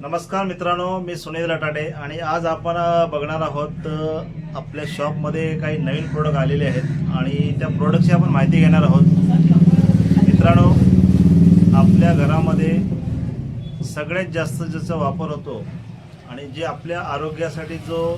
नमस्कार मित्रांनो मी सुनील रटाडे आणि आज आपण बघणार आहोत आपल्या शॉपमध्ये काही नवीन प्रोडक्ट आलेले आहेत आणि त्या प्रोडक्टची आपण माहिती घेणार आहोत. मित्रांनो आपल्या घरामध्ये सगळ्यात जास्त ज्याचा वापर होतो आणि जे आपल्या आरोग्यासाठी जो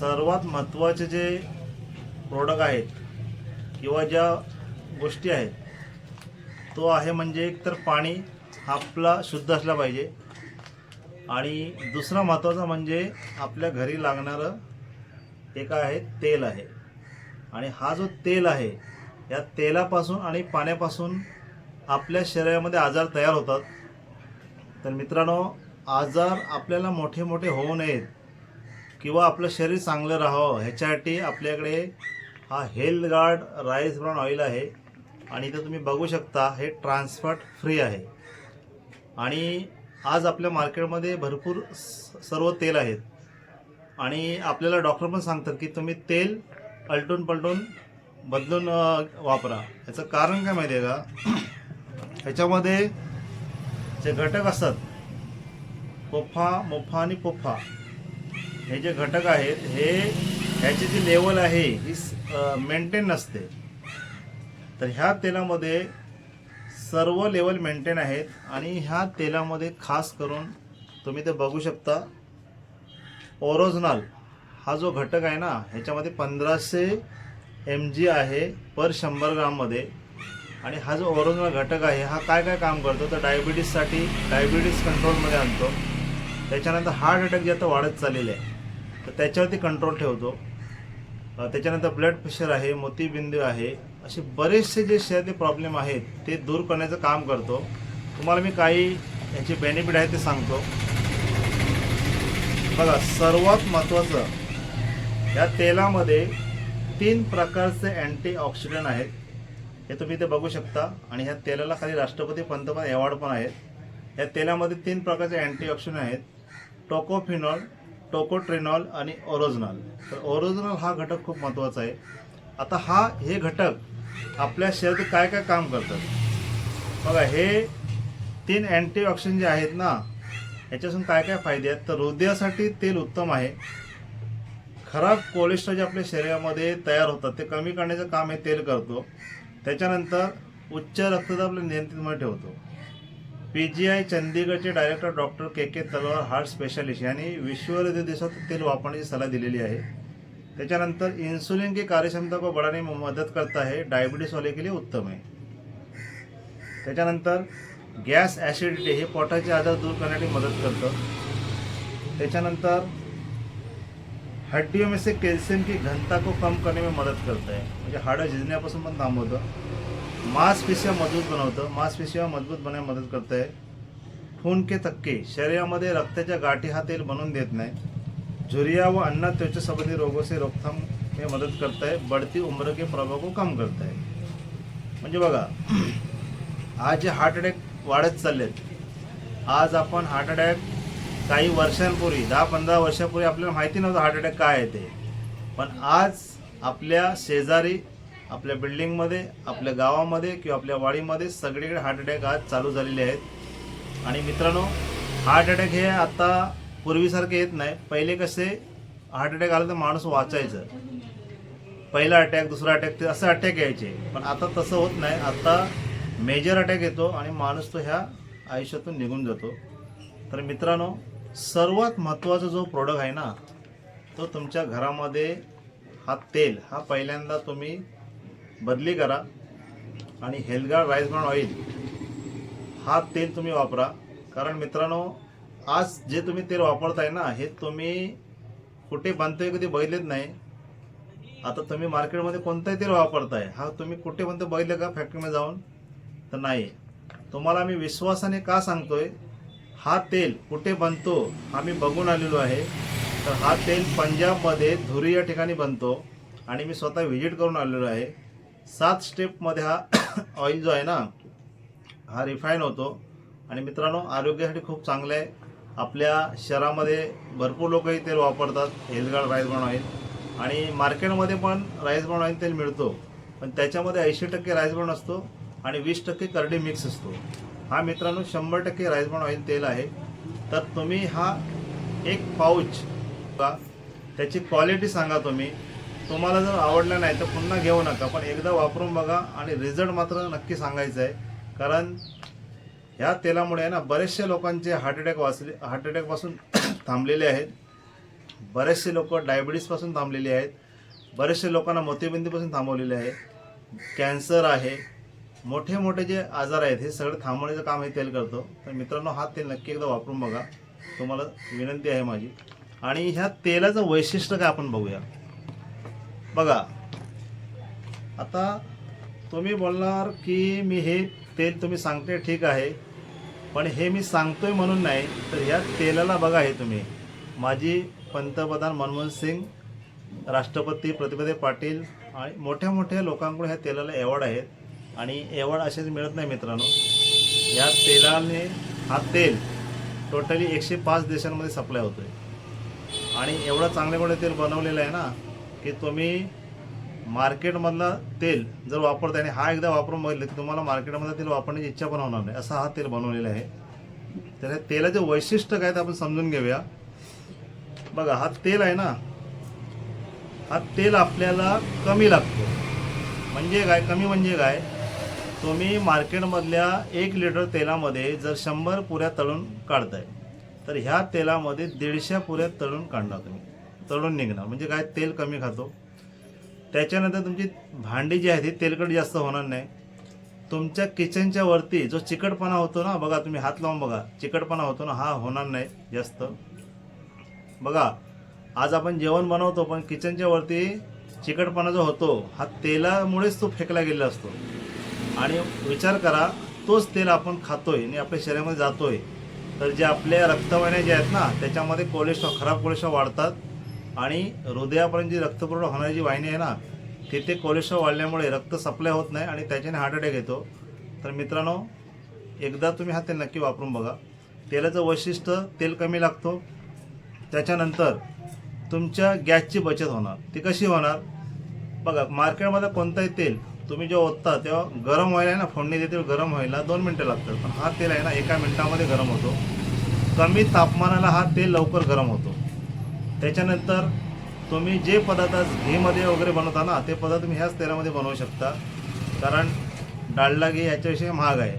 सर्वात महत्त्वाचे जे प्रोडक्ट आहेत किंवा ज्या गोष्टी आहेत तो आहे म्हणजे एक तर पाणी आपला शुद्ध असला पाहिजे. आणि दुसरा महत्त्वाचा म्हणजे आपल्या घरी लागणारं एक आहे तेल आहे. आणि हा जो तेल आहे या तेलापासून आणि पाण्यापासून आपल्या शरीरामध्ये आजार तयार होतात. तर मित्रांनो आजार आपल्याला मोठे मोठे होऊ नयेत किंवा आपलं शरीर चांगलं राहावं ह्याच्यासाठी आपल्याकडे हा health guard rice brown oil आहे. आणि इथं तुम्ही बघू शकता हे ट्रान्सफर्ट फ्री आहे. आणि आज आपल्या मार्केटमध्ये भरपूर स- सर्व तेल आहेत. आणि आपल्याला डॉक्टर पण सांगतात की तुम्ही तेल अलटून पलटून बदलून वापरा. याचं कारण काय माहिती आहे का? ह्याच्यामध्ये जे घटक असतात पोफा मोफा आणि पोफा हे जे घटक आहेत हे ह्याची जी लेवल आहे ही मेंटेन नसते. तर ह्या तेलामध्ये सर्व लेवल मेंटेन आहेत आणि ह्या तेलामध्ये खास करून तुम्ही ते बघू शकता. ओरोजनल हा जो घटक आहे ना ह्याच्यामध्ये पंधराशे एम जी आहे पर शंभर ग्राममध्ये. आणि हा जो ओरिजिनल घटक आहे हा काय काय काम करतो? तर डायबिटीससाठी डायबिटीस कंट्रोलमध्ये आणतो. त्याच्यानंतर हार्ट अटॅक जे आता वाढत चाललेले आहे तर त्याच्यावरती कंट्रोल ठेवतो. त्याच्यानंतर ब्लड प्रेशर आहे मोतीबिंदू आहे. असे बरेचसे जे शहरातले प्रॉब्लेम आहेत ते दूर करण्याचं काम करतो. तुम्हाला मी काही याचे बेनिफिट आहे ते सांगतो. बघा सर्वात महत्त्वाचं या तेलामध्ये तीन प्रकारचे अँटीऑक्सिडंट आहेत. हे तुम्ही इथे बघू शकता. आणि ह्या तेलाला खाली राष्ट्रपती पंतप्रधान अवॉर्ड पण आहेत. या तेलामध्ये तीन प्रकारचे अँटीऑक्सिडंट आहेत. टोकोफिनॉल टोकोट्रेनॉल आणि ओरोजनॉल तर ओरोजनॉल हा घटक खूप महत्त्वाचा आहे. आता हा हे घटक आपल्या शरीरात काय काय काम करतात. बघा हे तीन अँटीऑक्सिडंट जे आहेत ना ह्याच्यापासून काय काय फायदे आहेत? तर हृदयासाठी तेल उत्तम आहे. खराब कोलेस्ट्रॉल जे आपल्या शरीरामध्ये तयार होतात ते कमी करण्याचं काम हे तेल करतो. त्याच्यानंतर उच्च रक्तदाब नियंत्रितमध्ये ठेवतो. P G I चंदीगडचे director doctor K K Talwar heart specialist यांनी विश्व हृदय दिवसात तेल वापरण्याची सलाह दिलेली आहे. त्याच्यानंतर इंसुलिन की कार्यक्षमता को बढ़ाने में मदत करता है डायबिटीज वाले के लिए उत्तम आहे त्याच्यानंतर गॅस ॲसिडिटी हे पोटाचे आजार दूर करण्यासाठी मदत करतं। त्याच्यानंतर हड्डियों में से कैल्शियम की घनता को कम करने में मदत करतं आहे म्हणजे हाडं झिजण्यापासून पण थांबवतं मांसपेशिया मजबूत बनवतं। मांसपेशिया मजबूत बनायला मदत करतं आहे खून के थक्के शरीरामध्ये रक्ताच्या गाठी हा तेल बनवून देत नाही। झुरिया व अन्ना त्वचा संबंधी रोगों से रोकथाम में मदत करता है बढ़ती उम्र के प्रभाव को कम करता है म्हणजे बघा आज जे हार्ट अटॅक वाढत चाललेत आज आपण हार्ट अटॅक काही वर्षांपूर्वी दहा पंधरा वर्षापूर्वी आपल्याला माहिती नव्हतं हार्ट अटॅक काय आहे ते. पण आज आपल्या शेजारी आपल्या बिल्डिंगमध्ये आपल्या गावामध्ये किंवा आपल्या वाडीमध्ये सगळीकडे हार्ट अटॅक आज चालू झालेले आहेत. आणि मित्रांनो हार्ट अटॅक हे आता पूर्वीसारखे येत नाही. पहिले कसे हार्ट अटॅक आला तर माणूस वाचायचं. पहिला अटॅक दुसरा अटॅक ते असं अटॅक यायचे. पण आता तसं होत नाही. आता मेजर अटॅक येतो आणि माणूस तो ह्या आयुष्यातून निघून जातो. तर मित्रांनो सर्वात महत्त्वाचा जो प्रोडक्ट आहे ना तो तुमच्या घरामध्ये हा तेल हा पहिल्यांदा तुम्ही बदली करा आणि हेल्गार्ड राईस ब्रॉन ऑइल हा तेल तुम्ही वापरा. कारण मित्रांनो आज जे तुम्ही तेल वापरताय ना हे तुम्ही कुठे बनतोय कधी बघितलेच नाही. आता तुम्ही मार्केटमध्ये कोणतंही तेल वापरताय हा तुम्ही कुठे कोणतं बघितलं का फॅक्टरीमध्ये जाऊन? तर नाही. तुम्हाला मी विश्वासाने का सांगतोय हा तेल कुठे बनतो हा मी बघून आलेलो आहे. तर हा तेल पंजाबमध्ये धुरी या ठिकाणी बनतो आणि मी स्वतः व्हिजिट करून आलेलो आहे. सात स्टेपमध्ये हा ऑइल जो आहे ना हा रिफाईन होतो. आणि मित्रांनो आरोग्यासाठी खूप चांगलं आहे. आपल्या शहरामध्ये भरपूर लोकही तेल वापरतात. हेल्थगार्ड राईस ब्राऊन ऑइल आणि मार्केटमध्ये पण राईस ब्राऊन ऑइल तेल मिळतो. पण त्याच्यामध्ये ऐंशी टक्के राईस ब्राऊन असतो आणि वीस टक्के करडी मिक्स असतो. हा मित्रांनो शंभर टक्के राईस राईसबॉन ऑइल तेल आहे. तर तुम्ही हा एक पाऊच का त्याची क्वालिटी सांगा तुम्ही. तुम्हाला जर आवडलं नाही तर पुन्हा घेऊ नका. पण एकदा वापरून बघा आणि रिझल्ट मात्र नक्की सांगायचं आहे. कारण ह्या तेलामुळे आहे ना बरेचसे लोकांचे हार्ट अटॅक वाचले हार्ट अटॅकपासून थांबलेले आहेत. बरेचसे लोक डायबिटीसपासून थांबलेले आहेत. बरेचसे लोकांना मोतीबिंदीपासून थांबवलेले आहे. कॅन्सर आहे. मोठे मोठे जे आजार आहेत हे सगळं थांबवण्याचं काम हे तेल करतो. तर मित्रांनो हा तेल नक्की एकदा वापरून बघा. तुम्हाला विनंती आहे माझी. आणि ह्या तेलाचं वैशिष्ट्य काय आपण बघूया. बघा. आता तुम्ही बोलणार की मी हे तेल तुम्ही सांगते ठीक आहे. पण हे मी सांगतोय म्हणून नाही तर ह्या तेलाला बघा हे तुम्ही. माजी पंतप्रधान मनमोहन सिंग राष्ट्रपती प्रतिपदे पाटील आणि मोठ्या मोठ्या लोकांकडून ह्या तेलाला एवॉर्ड आहेत. आणि एवॉर्ड असेच मिळत नाही मित्रांनो. या तेलाने हा तेल टोटली एकशे पाच देशांमध्ये सप्लाय होतोय. आणि एवढं चांगल्याकडे तेल बनवलेलं आहे ना की तुम्ही मार्केटमधला तेल जर वापरताय आणि हा एकदा वापरून बघितलं की तुम्हाला मार्केटमधलं तेल वापरण्याची इच्छा पण होणार नाही. असा हा तेल बनवलेला आहे. तर हे तेलाचे वैशिष्ट्य काय ते आपण समजून घेऊया. बघा हा तेल आहे ना हा तेल आपल्याला कमी लागतो. म्हणजे काय? कमी म्हणजे काय? तुम्ही मार्केटमधल्या एक लिटर तेलामध्ये जर शंभर पुऱ्या तळून काढताय तर ह्या तेलामध्ये दीडशे पुऱ्या तळून काढणार तुम्ही. तळून निघणार. म्हणजे काय? तेल कमी खातो. त्याच्यानंतर तुमची भांडी जी आहे ती तेलकट जास्त होणार नाही. तुमच्या किचनच्या वरती जो चिकटपणा होतो ना बघा तुम्ही हात लावून बघा चिकटपणा होतो ना हा होणार नाही जास्त. बघा आज आपण जेवण बनवतो पण किचनच्या वरती चिकटपणा जो होतो हा तेलामुळेच तो फेकला गेलेला असतो. आणि विचार करा तोच तेल आपण खातोय आणि आपल्या शरीरामध्ये जातोय तर जे आपल्या रक्तवाहिन्या ज्या आहेत ना त्याच्यामध्ये कोलेस्ट्रॉल खराब कोलेस्ट्रॉल वाढतात. आणि हृदयापर्यंत जी रक्तपुरवठा होणारी जी वाहिनी आहे ना तिथे कोलेस्ट्रॉल वाढल्यामुळे रक्त सप्लाय होत नाही आणि त्याच्याने हार्ट अटॅक येतो. तर मित्रांनो एकदा तुम्ही हा तेल नक्की वापरून बघा. तेलाचं वैशिष्ट्य तेल कमी लागतो. त्याच्यानंतर तुमच्या गॅसची बचत होणार. ती कशी होणार? बघा मार्केटमध्ये कोणतंही तेल तुम्ही जेव्हा ओतता तेव्हा गरम व्हायला आहे ना फोडणी देते गरम व्हायला दोन मिनटं लागतात. पण हा तेल आहे ना एका मिनटामध्ये गरम होतो. कमी तापमानाला हा तेल लवकर गरम होतो. त्याच्यानंतर तुम्ही जे पदार्थ घीमध्ये वगैरे बनवता ना ते पदार्थ तुम्ही ह्याच तेलामध्ये बनवू शकता. कारण डाळला घी याच्याविषयी महाग आहे.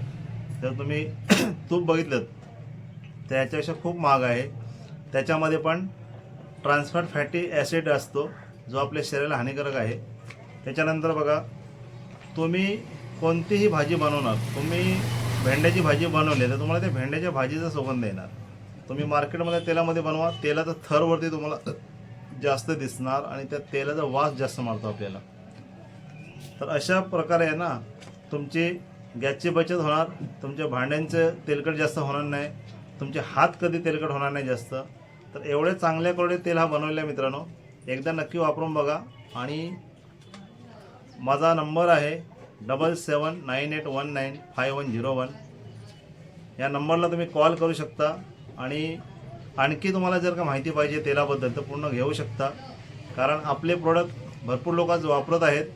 तर तुम्ही तूप बघितलं तर याच्यापेक्षा खूप महाग आहे. त्याच्यामध्ये पण ट्रान्सफर फॅटी ॲसिड असतो जो आपल्या शरीराला हानिकारक आहे. त्याच्यानंतर बघा तुम्ही कोणतीही भाजी बनवणार तुम्ही भेंड्याची भाजी बनवली तर तुम्हाला त्या भेंड्याच्या भाजीचा सुगंध येणार. तुम्ही मार्केटमध्ये तेलामध्ये बनवा. तेलाचा थरवरती तुम्हाला जास्त दिसणार आणि त्या तेलाचा वास जास्त मारतो आपल्याला. तर अशा प्रकारे आहे ना तुमची गॅसची बचत होणार. तुमच्या भांड्यांचं तेलकट जास्त होणार नाही. तुमचे हात कधी तेलकट होणार नाही जास्त. तर एवढे चांगल्या क्वालिटी तेल हा बनवलेला आहे मित्रांनो. एकदा नक्की वापरून बघा. आणि माझा नंबर आहे double seven nine eight one nine five one zero one या नंबरला तुम्ही कॉल करू शकता. आणि आणखी तुम्हाला जर का माहिती पाहिजे तेलाबद्दल तर पूर्ण घेऊ शकता. कारण आपले प्रोडक्ट भरपूर लोक आज वापरत आहेत.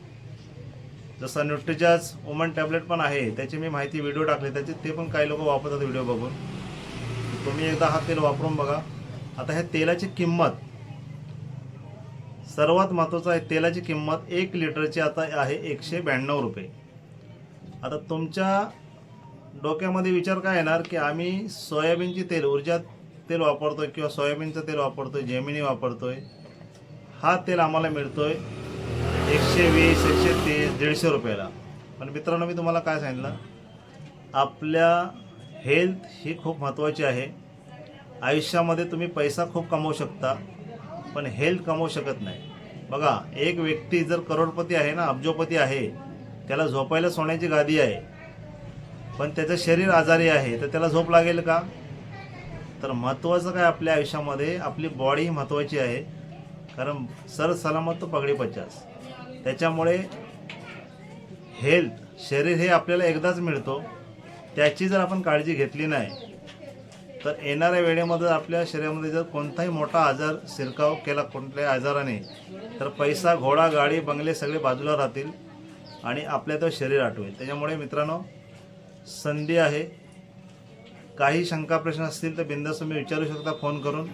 जसं न्यूट्रिचार्ज वुमन टॅबलेट पण आहे त्याची मी माहिती व्हिडिओ टाकले त्याचे ते पण काही लोक वापरतात व्हिडिओ बघून. तुम्ही एकदा हा तेल वापरून बघा. आता ह्या तेलाची किंमत सर्वात महत्त्वाचं आहे तेलाची किंमत एक लिटरची आता आहे एकशे ब्याण्णव रुपये. आता तुमच्या डोक्यामध्ये विचार काय येणार की आम्ही सोयाबीनची तेल ऊर्जा तेल वापरतोय किंवा सोयाबीनचं तेल वापरतोय जेमिनी वापरतोय हा तेल आम्हाला मिळतोय एकशे वीस एकशे तीस दीडशे रुपयाला. पण मित्रांनो मी तुम्हाला काय सांगितलं? आपल्या हेल्थ ही खूप महत्त्वाची आहे. आयुष्यामध्ये तुम्ही पैसा खूप कमवू शकता पण हेल्थ कमवू शकत नाही. बघा एक व्यक्ती जर करोडपती आहे ना अब्जोपती आहे त्याला झोपायला सोन्याची गादी आहे. पण त्याचं शरीर आजारी आहे तर त्याला झोप लागेल का? तर महत्त्वाचं काय आपल्या आयुष्यामध्ये? आपली बॉडी महत्त्वाची आहे. कारण सर सलामत तो पगडी पचास. त्याच्यामुळे हेल्थ शरीर हे आपल्याला एकदाच मिळतो. त्याची जर आपण काळजी घेतली नाही तर येणाऱ्या वेळेमध्ये आपल्या शरीरामध्ये जर कोणताही मोठा आजार शिरकाव केला कोणत्याही आजाराने तर पैसा घोडा गाडी बंगले सगळे बाजूला राहतील आणि आपल्या तो शरीर आठवेल. त्याच्यामुळे मित्रांनो संधी आहे. काही शंका प्रश्न असतील तर बिंदास तुम्ही विचारू शकता फोन करून.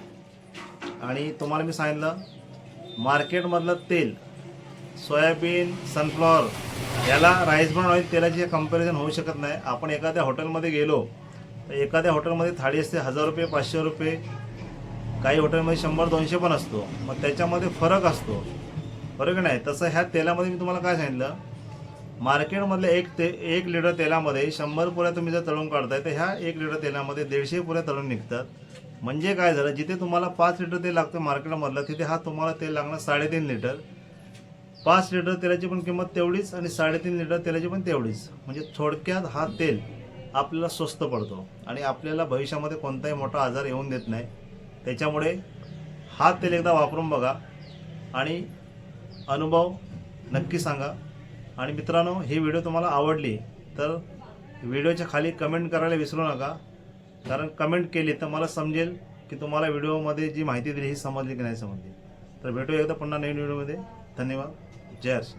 आणि तुम्हाला मी सांगितलं मार्केटमधलं तेल सोयाबीन सनफ्लॉवर याला राईस ब्राऊन ऑइल तेलाची कंपॅरिझन होऊ शकत नाही. आपण एखाद्या हॉटेलमध्ये गेलो तर एखाद्या हॉटेलमध्ये थाळी असते हजार रुपये पाचशे रुपये. काही हॉटेलमध्ये शंभर दोनशे पण असतो. मग त्याच्यामध्ये फरक असतो. बरोबर नाही? तसं ह्या तेलामध्ये मी तुम्हाला काय सांगितलं मार्केटमधल्या एक ते एक लिटर तेलामध्ये शंभर पुऱ्या तुम्ही जर तळून काढताय तर ह्या एक लिटर तेलामध्ये दीडशे पुऱ्या तळून निघतात. म्हणजे काय झालं जिथे तुम्हाला पाच लिटर तेल लागतं मार्केटमधलं तिथे हा तुम्हाला तेल लागणार साडेतीन लिटर. पाच लिटर तेलाची पण किंमत तेवढीच आणि साडेतीन लिटर तेलाची पण तेवढीच. म्हणजे थोडक्यात हा तेल आपल्याला स्वस्त पडतो आणि आपल्याला भविष्यामध्ये कोणताही मोठा आजार येऊन देत नाही. त्याच्यामुळे हा तेल एकदा वापरून बघा आणि अनुभव नक्की सांगा. आणि मित्रांनो ही व्हिडिओ तुम्हाला आवडली तर व्हिडिओच्या खाली कमेंट करायला विसरू नका. कारण कमेंट केली तर मला समजेल की तुम्हाला व्हिडिओमध्ये जी माहिती दिली ही समजली की नाही समजली. तर भेटू एकदा पुन्हा नवीन व्हिडिओमध्ये धन्यवाद. जय हर्ष